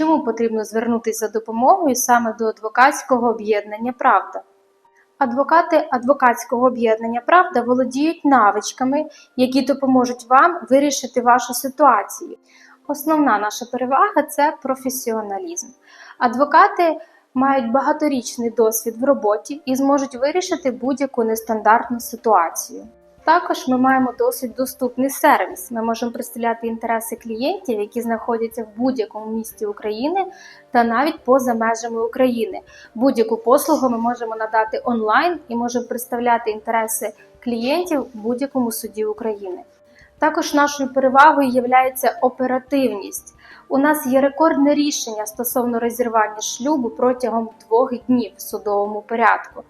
Чому потрібно звернутися за допомогою саме до адвокатського об'єднання Правда? Адвокати адвокатського об'єднання Правда володіють навичками, які допоможуть вам вирішити вашу ситуацію. Основна наша перевага це професіоналізм. Адвокати мають багаторічний досвід в роботі і зможуть вирішити будь-яку нестандартну ситуацію. Також ми маємо досить доступний сервіс. Ми можемо представляти інтереси клієнтів, які знаходяться в будь-якому місті України та навіть поза межами України. Будь-яку послугу ми можемо надати онлайн і можемо представляти інтереси клієнтів в будь-якому суді України. Також нашою перевагою є оперативність. У нас є рекордне рішення стосовно розірвання шлюбу протягом двох днів в судовому порядку.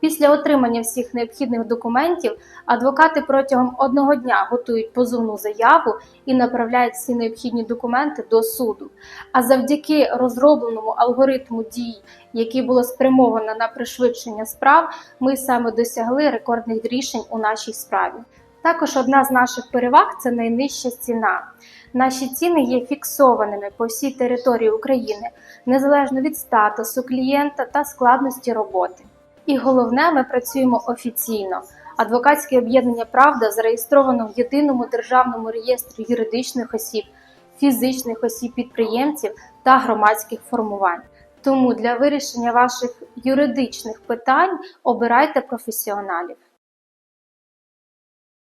Після отримання всіх необхідних документів адвокати протягом одного дня готують позовну заяву і направляють всі необхідні документи до суду. А завдяки розробленому алгоритму дій, який було спрямовано на пришвидшення справ, ми саме досягли рекордних рішень у нашій справі. Також одна з наших переваг це найнижча ціна. Наші ціни є фіксованими по всій території України, незалежно від статусу клієнта та складності роботи. І головне, ми працюємо офіційно. Адвокатське об'єднання Правда зареєстровано в єдиному державному реєстрі юридичних осіб, фізичних осіб підприємців та громадських формувань. Тому для вирішення ваших юридичних питань обирайте професіоналів.